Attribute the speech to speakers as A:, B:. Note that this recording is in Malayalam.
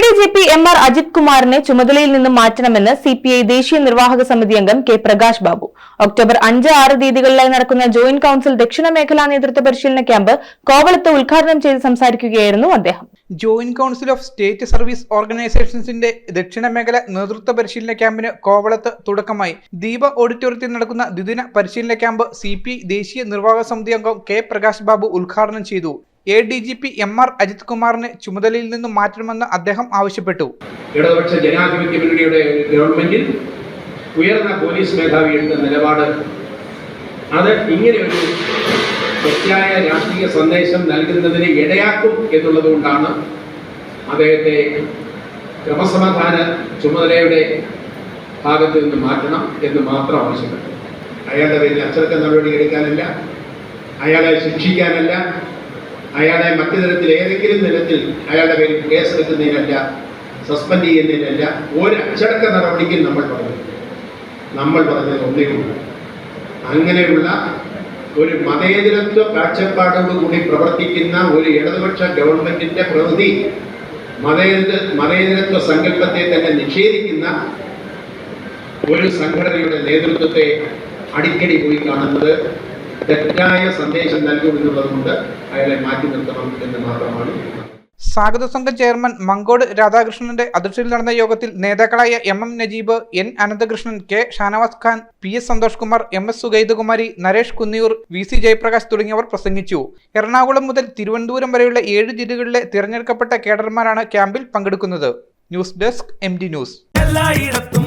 A: D G P M R Ajith കുമാറിനെ ചുമതലയിൽ നിന്ന് മാറ്റണമെന്ന് സി പി ഐ ദേശീയ നിർവാഹക സമിതി അംഗം കെ പ്രകാശ് ബാബു. ഒക്ടോബർ അഞ്ച് ആറ് തീയതികളിലായി നടക്കുന്ന ജോയിന്റ് കൌൺസിൽ ദക്ഷിണ മേഖലാ നേതൃത്വ പരിശീലന ക്യാമ്പ് കോവളത്ത് ഉദ്ഘാടനം ചെയ്ത് സംസാരിക്കുകയായിരുന്നു അദ്ദേഹം.
B: Joint council of state service ഓർഗനൈസേഷൻസിന്റെ ദക്ഷിണ മേഖല നേതൃത്വ പരിശീലന ക്യാമ്പിന് കോവളത്ത് തുടക്കമായി. ദീപ ഓഡിറ്റോറിയത്തിൽ നടക്കുന്ന ദ്വിദിന പരിശീലന ക്യാമ്പ് സി ദേശീയ നിർവാഹക സമിതി അംഗം കെ പ്രകാശ് ബാബു ഉദ്ഘാടനം ചെയ്തു. A D G P M R Ajith കുമാറിനെ ചുമതലയിൽ നിന്ന് മാറ്റണമെന്ന് അദ്ദേഹം ആവശ്യപ്പെട്ടു.
C: ഇടതുപക്ഷ ജനാധിപത്യ മുന്നണിയുടെ ഗവൺമെന്റിൽ ഉയർന്ന പോലീസ് മേധാവി എടുത്ത നിലപാട്. അത് ഇങ്ങനെ ഒരു തെറ്റായ രാഷ്ട്രീയ സന്ദേശം നൽകുന്നതിന് ഇടയാക്കും എന്നുള്ളത് കൊണ്ടാണ് അദ്ദേഹത്തെ ക്രമസമാധാന ചുമതലയുടെ ഭാഗത്ത് നിന്ന് മാറ്റണം എന്ന് മാത്രം ആവശ്യപ്പെട്ടു. അയാളുടെ പേരിൽ അച്ചടക്ക നടപടി എടുക്കാനല്ല അയാളെ ശിക്ഷിക്കാനല്ല അയാളെ മറ്റു തരത്തിൽ ഏതെങ്കിലും തരത്തിൽ അയാളുടെ പേരിൽ കേസെടുക്കുന്നതിനല്ല സസ്പെൻഡ് ചെയ്യുന്നതിനല്ല ഒരു അച്ചടക്ക നടപടിക്കും നമ്മൾ പറഞ്ഞു നമ്മൾ പറഞ്ഞത് ഒന്നേ ഉള്ളൂ അങ്ങനെയുള്ള ഒരു മതേതരത്വ കാഴ്ചപ്പാടോടുകൂടി പ്രവർത്തിക്കുന്ന ഒരു ഇടതുപക്ഷ ഗവൺമെന്റിന്റെ പ്രവൃത്തി മതേതര മതേതരത്വ സങ്കല്പത്തെ തന്നെ നിഷേധിക്കുന്ന ഒരു സംഘടനയുടെ നേതൃത്വത്തെ അടിക്കടി പോയി കാണുന്നത് തെറ്റായ സന്ദേശം നൽകുമെന്നുള്ളതുകൊണ്ട് അയാളെ മാറ്റി നിർത്തണം എന്ന് മാത്രമാണ്
B: സ്വാഗത സംഘം ചെയർമാൻ മങ്കോട് രാധാകൃഷ്ണന്റെ അധ്യക്ഷതയിൽ നടന്ന യോഗത്തിൽ നേതാക്കളായ M M Najeeb N Ananthakrishnan K Shanavas Khan P S Santhosh Kumar M S Sugaithakumari Naresh Kunniyoor V C Jayaprakash തുടങ്ങിയവർ പ്രസംഗിച്ചു. എറണാകുളം മുതൽ തിരുവനന്തപുരം വരെയുള്ള ഏഴ് ജില്ലകളിലെ തിരഞ്ഞെടുക്കപ്പെട്ട കേഡർമാരാണ് ക്യാമ്പിൽ പങ്കെടുക്കുന്നത്. News desk M D news.
D: എല്ലായിടത്തും